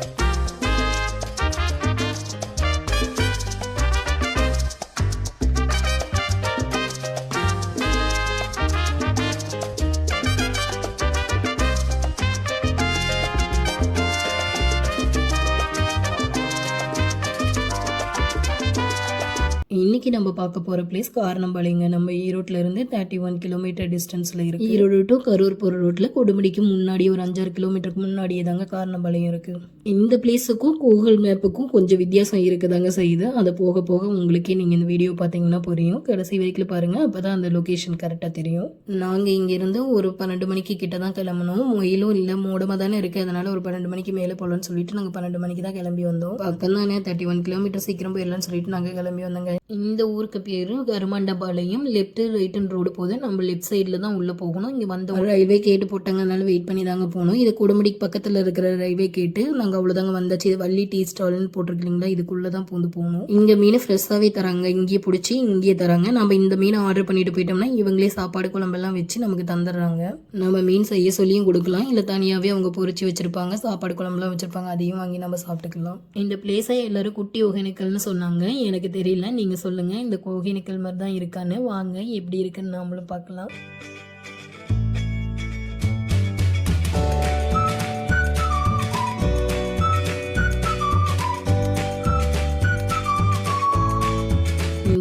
Bye. இன்னைக்கு நம்ம பார்க்க போகிற பிளேஸ் காரணம்பாளையங்க. நம்ம ஈரோட்டில் இருந்து தேர்ட்டி ஒன் கிலோமீட்டர் டிஸ்டன்ஸில் இருக்குது ஈரோடு டு கரூர் போகிற ரோட்டில் கொடுமுடிக்கு முன்னாடி ஒரு அஞ்சாறு கிலோமீட்டருக்கு முன்னாடியே தாங்க காரணம்பாளையம் இருக்குது இந்த பிளேஸுக்கும் கூகுள் மேப்புக்கும் கொஞ்சம் வித்தியாசம் இருக்குதாங்க செய்யுது அதை போக போக உங்களுக்கே நீங்கள் இந்த வீடியோ பார்த்தீங்கன்னா புரியும். கடைசி வரைக்கும் பாருங்கள் அப்போ தான் அந்த லொக்கேஷன் கரெக்டாக தெரியும். நாங்கள் இங்கேருந்து ஒரு பன்னெண்டு மணிக்கு கிட்ட தான் கிளம்பணும். மொயிலும் இல்லை மூடமாக தானே இருக்குது அதனால் ஒரு பன்னெண்டு மணிக்கு மேலே போகலான்னு சொல்லிட்டு நாங்கள் பன்னெண்டு மணிக்கு தான் கிளம்பி வந்தோம். பக்கம் தானே தேர்ட்டி ஒன் கிலோமீட்டர் சீக்கிரம் போயிடலாம்னு சொல்லிட்டு நாங்கள் கிளம்பி வந்தோங்க. இந்த ஊருக்கு பேர் கருமண்டபாளையம். லெஃப்ட் ரைட்டன் ரோடு போகுது. நம்ம லெஃப்ட் சைடில் தான் உள்ளே போகணும். இங்கே வந்த ரயில்வே கேட்டு போட்டாங்க அதனால வெயிட் பண்ணி தாங்க போகணும். இது குடமுடிக்கு பக்கத்தில் இருக்கிற ரயில்வே கேட்டு நாங்கள் அவ்வளோதாங்க வந்தாச்சு. இது வள்ளி டீ ஸ்டால்னு போட்டிருக்கீங்களா? இதுக்குள்ளே தான் பூந்து போகணும். இங்கே மீன் ஃப்ரெஷ்ஷாகவே தராங்க. இங்கேயே பிடிச்சி இங்கேயே தராங்க. நம்ம இந்த மீனை ஆர்டர் பண்ணிட்டு போயிட்டோம்னா இவங்களே சாப்பாடு குழம்பெல்லாம் வச்சு நமக்கு தந்துடுறாங்க. நம்ம மீன் செய்ய சொல்லியும் கொடுக்கலாம். இல்லை தனியாகவே அவங்க பொரிச்சு வச்சிருப்பாங்க. சாப்பாடு குழம்புலாம் வச்சிருப்பாங்க. அதையும் வாங்கி நம்ம சாப்பிட்டுக்கலாம். இந்த பிளேஸை எல்லாரும் குட்டி ஒகேனக்கல்னு சொன்னாங்க. எனக்கு தெரியல. நீங்கள் சொல்லுங்கள் இந்த ஒகேனக்கல் மாதிரி தான் இருக்கான்னு. வாங்க எப்படி இருக்குன்னு நாமளும் பார்க்கலாம்.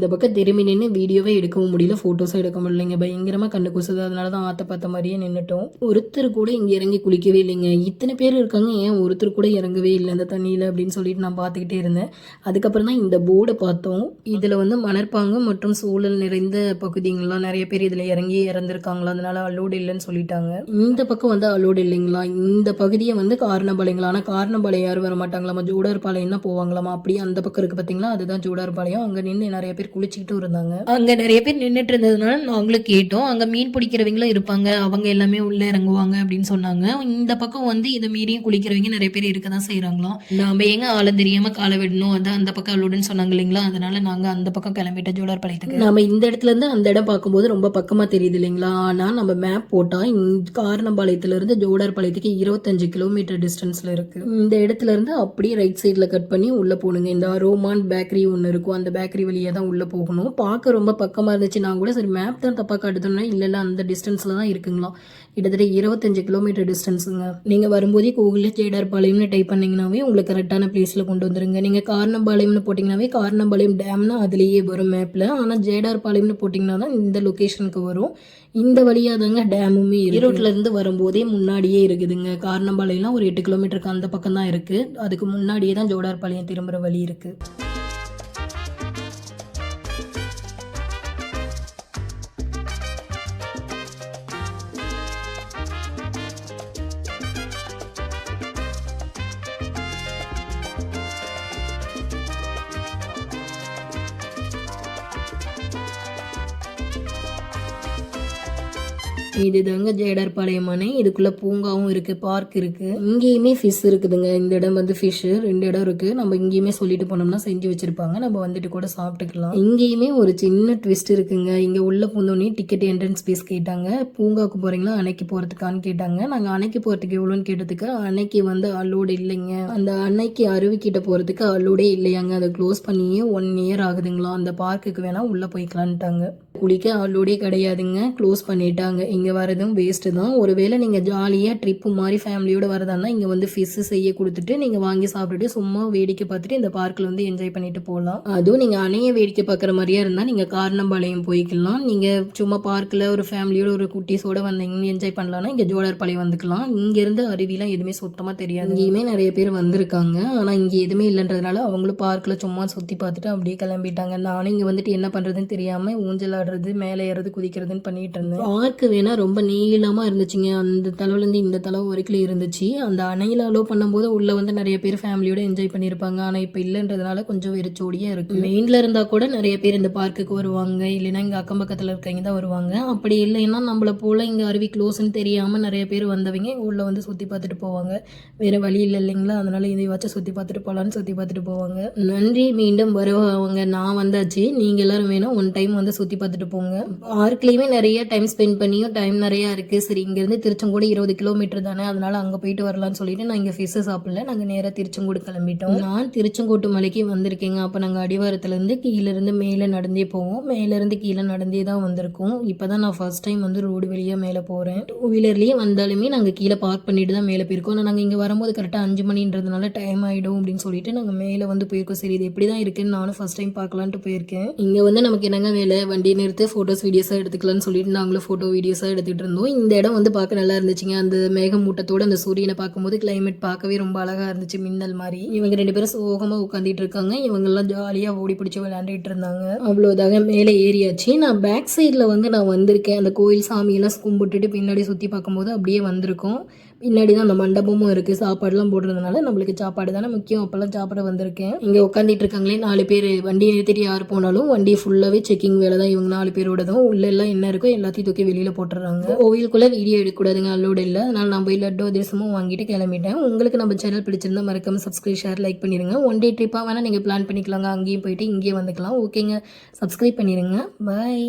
இந்த பக்கம் திரும்பி நின்று வீடியோவே எடுக்கவும் முடியல ஃபோட்டோஸும் எடுக்க முடியலைங்க. பயங்கரமாக கண்ணு குசுது அதனால தான் ஆற்ற பார்த்த மாதிரியே நின்றுட்டோம் ஒருத்தர் கூட இங்கே இறங்கி குளிக்கவே இல்லைங்க. இத்தனை பேர் இருக்காங்க ஏன் ஒருத்தர் கூட இறங்கவே இல்லை அந்த தண்ணியில் அப்படின்னு சொல்லிட்டு நான் பார்த்துக்கிட்டே இருந்தேன். அதுக்கப்புறம் தான் இந்த போர்டை பார்த்தோம். இதில் வந்து மணற்பாங்கு மற்றும் சூழல் நிறைந்த பகுதிங்களா? நிறைய பேர் இதில் இறங்கி இறந்துருக்காங்களா? அதனால அலோடு இல்லைன்னு சொல்லிட்டாங்க. இந்த பக்கம் வந்து அலோடு இல்லைங்களா? இந்த பகுதியை வந்து காரணபாளையங்களா ஆனால் காரணபாளையம் யாரும் வர மாட்டாங்களாமா ஜூடார்பாளையம் தான் போவாங்களாமா? அப்படியே அந்த பக்கம் இருக்கு பார்த்தீங்களா அதுதான் ஜோடார்பாளையம் அங்கே நின்று நிறைய பேர் குளிச்சுக்கிட்டும் இருந்தாங்க. அங்கே நிறைய பேர் நின்றுட்டு இருந்ததுனால நாங்களும் கேட்டோம். அங்கே மீன் பிடிக்கிறவங்களும் இருப்பாங்க. அவங்க எல்லாமே உள்ளே இறங்குவாங்க அப்படின்னு சொன்னாங்க. இந்த பக்கம் வந்து இதை மீறியும் குளிக்கிறவங்க நிறைய பேர் இருக்க தான் செய்கிறாங்களாம் நாம எங்க ஆள தெரியாம காலை விடணும் அதான் அந்த பக்கம் அவ்வளோன்னு சொன்னாங்க இல்லைங்களா? அதனால நாங்க அந்த பக்கம் கிளம்பிட்டோம் ஜோடார்பாளையத்துக்கு நம்ம இந்த இடத்துல இருந்து அந்த இடம் பார்க்கும்போது ரொம்ப பக்கமா தெரியுது இல்லைங்களா? ஆனா நம்ம மேப் போட்டா இந்த காரணபாளையத்துல இருந்து ஜோடார்பாளையத்துக்கு இருபத்தஞ்சு கிலோமீட்டர் டிஸ்டன்ஸ்ல இருக்கு. இந்த இடத்துல இருந்து அப்படியே ரைட் சைடுல கட் பண்ணி உள்ள போகணுங்க இந்த ரோமான் பேக்கரி ஒன்று இருக்கும். அந்த பேக்கரி வழியா தான் உள்ள போகணும். பார்க்க ரொம்ப பக்கமாக இருந்துச்சு நான் கூட சரி மேப் தான் தப்பாக காட்டுதுன்னா இல்லை அந்த டிஸ்டன்ஸில் தான் இருக்குங்களா? கிட்டத்தட்ட இருபத்தஞ்சு கிலோமீட்டர் டிஸ்டன்ஸுங்க நீங்கள் வரும்போதே கூகுளில் ஜேடார்பாளையம்னு டைப் பண்ணிங்கனாவே உங்களுக்கு கரெக்டான பிளேஸில் கொண்டு வந்துருங்க. நீங்கள் காரணம்பாளையம்னு போட்டிங்கனாவே காரணம்பாளையம் டேம்னா அதுலேயே வரும் மேப்பில் ஆனால் ஜேடார்பாளையம்னு போட்டிங்கன்னா தான் இந்த லொக்கேஷனுக்கு வரும். இந்த வழியாக தாங்க டேமுமே ஈரோட்டிலேருந்து இருந்து வரும்போதே முன்னாடியே இருக்குதுங்க. காரணம்பாளையம்லாம் ஒரு எட்டு கிலோமீட்டருக்கு அந்த பக்கம் தான் இருக்குது அதுக்கு முன்னாடியே தான் ஜோடார்பாளையம் திரும்புகிற வழி இருக்குது இது தாங்க ஜேடர்பாளையம் அணை. இதுக்குள்ள பூங்காவும் இருக்கு பார்க் இருக்கு. இங்கேயுமே ஃபிஷ் இருக்குதுங்க. இந்த இடம் வந்து ஃபிஷ் ரெண்டு இடம் இருக்கு. நம்ம இங்கேயுமே சொல்லிட்டு போனோம்னா செஞ்சு வச்சிருப்பாங்க. நம்ம வந்துட்டு கூட சாப்பிட்டுக்கலாம். இங்கேயுமே ஒரு சின்ன ட்விஸ்ட் இருக்குங்க. இங்க உள்ள பூந்தோடனே டிக்கெட் என்ட்ரன்ஸ் ஃபீஸ் கேட்டாங்க. பூங்காவுக்கு போறீங்களா? அணைக்கு போறதுக்கான்னு கேட்டாங்க. நாங்க அணைக்கு போறதுக்கு எவ்வளோன்னு கேட்டதுக்கு அணைக்கு வந்து அலோடு இல்லைங்க. அந்த அன்னைக்கு அருவிக்கிட்ட போறதுக்கு அலோடே இல்லையாங்க. அதை க்ளோஸ் பண்ணியே ஒன் இயர் ஆகுதுங்களா? அந்த பார்க்குக்கு வேணா உள்ள போய்க்கலான்ட்டாங்க. குளிக்க அலோடே கிடையாதுங்க. க்ளோஸ் பண்ணிட்டாங்க. இங்கே வரதும் வேஸ்ட்டு தான். ஒருவேளை நீங்கள் ஜாலியாக ட்ரிப்பு மாதிரி ஃபேமிலியோடு வரதானா இங்கே வந்து ஃபிஷ்ஷு செய்ய கொடுத்துட்டு நீங்கள் வாங்கி சாப்பிட்டுட்டு சும்மா வேடிக்கை பார்த்துட்டு இந்த பார்க்கில் வந்து என்ஜாய் பண்ணிட்டு போகலாம் அதுவும் நீங்கள் அணைய வேடிக்கை பார்க்குற மாதிரியா இருந்தால் நீங்கள் காரணம்பாளையம் போய்க்கலாம். நீங்கள் சும்மா பார்க்கில் ஒரு ஃபேமிலியோட ஒரு குட்டீஸோட வந்தீங்கன்னு என்ஜாய் பண்ணலாம்னா இங்கே ஜோடார்பாளையம் வந்துக்கலாம். இங்கேருந்து அருவிலாம் எதுவுமே சுத்தமாக தெரியாது. இங்கேயுமே நிறைய பேர் வந்திருக்காங்க. ஆனால் இங்கே எதுவுமே இல்லைன்றதுனால அவங்களும் பார்க்கில் சும்மா சுற்றி பார்த்துட்டு அப்படியே கிளம்பிட்டாங்க. நானும் இங்கே வந்துட்டு என்ன பண்ணுறதுன்னு தெரியாமல் ஊஞ்சல் ஆடுறது மேலே ஏறது குதிக்கிறதுன்னு பண்ணிட்டு இருந்தேன். பார்க்கு வேணா ரொம்ப நீளமாக இருந்துச்சுங்க. அந்த தலைவுலேருந்து இந்த தலைவு வரைக்கும் இருந்துச்சு. அந்த அணையில் அலோவ் பண்ணும்போது உள்ள வந்து நிறைய பேர் ஃபேமிலியோட என்ஜாய் பண்ணியிருப்பாங்க ஆனால் இப்போ இல்லைன்றதுனால கொஞ்சம் வெறிச்சோடியாக இருக்கு. மெயினில் இருந்தால் கூட நிறைய பேர் இந்த பார்க்குக்கு வருவாங்க. இல்லைன்னா இங்கே அக்கம் பக்கத்தில் இருக்கவங்க தான் வருவாங்க. அப்படி இல்லைன்னா நம்மளை போல் இங்கே அருவி க்ளோஸ்னு தெரியாமல் நிறைய பேர் வந்தவங்க உள்ள வந்து சுற்றி பார்த்துட்டு போவாங்க. வேறு வழி இல்லை இல்லைங்களா? அதனால இதை வச்சு சுற்றி பார்த்துட்டு போகலான்னு சுற்றி பார்த்துட்டு போவாங்க. நன்றி. மீண்டும் வருவாங்க. நான் வந்தாச்சு. நீங்கள் எல்லாரும் வேணும் ஒன் டைம் வந்து சுற்றி பார்த்துட்டு போங்க. பார்க்லேயுமே நிறைய டைம் ஸ்பெண்ட் பண்ணியும் டைம் நிறையா இருக்குது சரி இங்கேருந்து திருச்செங்கோடு இருபது கிலோமீட்டர் தானே அதனால அங்கே போயிட்டு வரலாம்னு சொல்லிட்டு நான் இங்கே ஃபிஷ்ஷு சாப்பிடல. நாங்கள் நேராக திருச்செங்கோடு கிளம்பிட்டோம். நான் திருச்செங்கோட்டு மலைக்கு வந்திருக்கேங்க. அப்போ நாங்கள் அடிவாரத்துலேருந்து கீழேருந்து மேலே நடந்தே போவோம். மேலேருந்து கீழே நடந்தே தான் வந்திருக்கோம். இப்போ தான் நான் ஃபர்ஸ்ட் டைம் வந்து ரோடு வழியாக மேலே போகிறேன் டூ வீலர்லேயே வந்தாலுமே நாங்கள் கீழே பார்க் பண்ணிட்டு தான் மேலே போயிருக்கோம். ஆனால் நாங்கள் இங்கே வரும்போது கரெக்டாக அஞ்சு மணின்றதுனால டைம் ஆகிடும் அப்படின்னு சொல்லிட்டு நாங்கள் மேலே வந்து போயிருக்கோம். சரி இது எப்படி தான் இருக்குன்னு நானும் ஃபர்ஸ்ட் டைம் பார்க்கலான்ட்டு போயிருக்கேன். இங்கே வந்து நமக்கு என்னங்க வேலை? வண்டியை நிறுத்து ஃபோட்டோஸ் வீடியோஸாக எடுத்துக்கலாம்னு சொல்லிட்டு நாங்களும் ஃபோட்டோ வீடியோஸாக எடுத்துகிட்டு இருந்தோம். இந்த இடம் வந்து பார்க்க நல்லா இருந்துச்சுங்க. அந்த மேகமூட்டத்தோடு அந்த சூரியனை பார்க்கும்போது கிளைமேட் பார்க்கவே ரொம்ப அழகாக இருந்துச்சு மின்னல் மாதிரி. இவங்க ரெண்டு பேரும் சோகமாக உட்காந்துட்டு இருக்காங்க. இவங்கெல்லாம் ஜாலியாக ஓடி பிடிச்சி விளையாண்டுட்டு இருந்தாங்க. அவ்வளோதாங்க மேலே ஏறியாச்சு. நான் பேக் சைடில் வந்து நான் வந்திருக்கேன். அந்த கோயில் சாமியெல்லாம் கும்பிட்டுட்டு பின்னாடி சுற்றி பார்க்கும்போது அப்படியே வந்திருக்கோம். பின்னாடி தான் அந்த மண்டபமும் இருக்குது சாப்பாடுலாம் போடுறதுனால நம்மளுக்கு சாப்பாடு தானே முக்கியம். அப்போல்லாம் சாப்பாடு வந்திருக்கேன். இங்கே உட்காந்துட்டு இருக்காங்களே நாலு பேர். வண்டி நிறுத்திட்டு யார் போனாலும் வண்டி ஃபுல்லாகவே செக்கிங் வேலை தான். இவங்க நாலு பேரோடதும் உள்ள எல்லாம் என்ன இருக்கோ எல்லாத்தையும் தூக்கி வெளியில் போட்டுறாங்க கோவிலுக்குள்ளே வீடியோ எடுக்கக்கூடாதுங்க. அல்லோடு இல்லை. அதனால் நான் போய் லட்டோ தேசமும் வாங்கிட்டு கிளம்பிட்டேன். உங்களுக்கு நம்ம சேனல் பிடிச்சிருந்தா மறக்காம சப்ஸ்கிரைப் ஷேர் லைக் பண்ணிடுங்க. ஒன் டே ட்ரிப்பாக வேணால் நீங்கள் பிளான் பண்ணிக்கலாங்க. அங்கேயும் போயிட்டு இங்கேயே வந்துக்கலாம். ஓகேங்க சப்ஸ்கிரைப் பண்ணிடுங்க. பாய்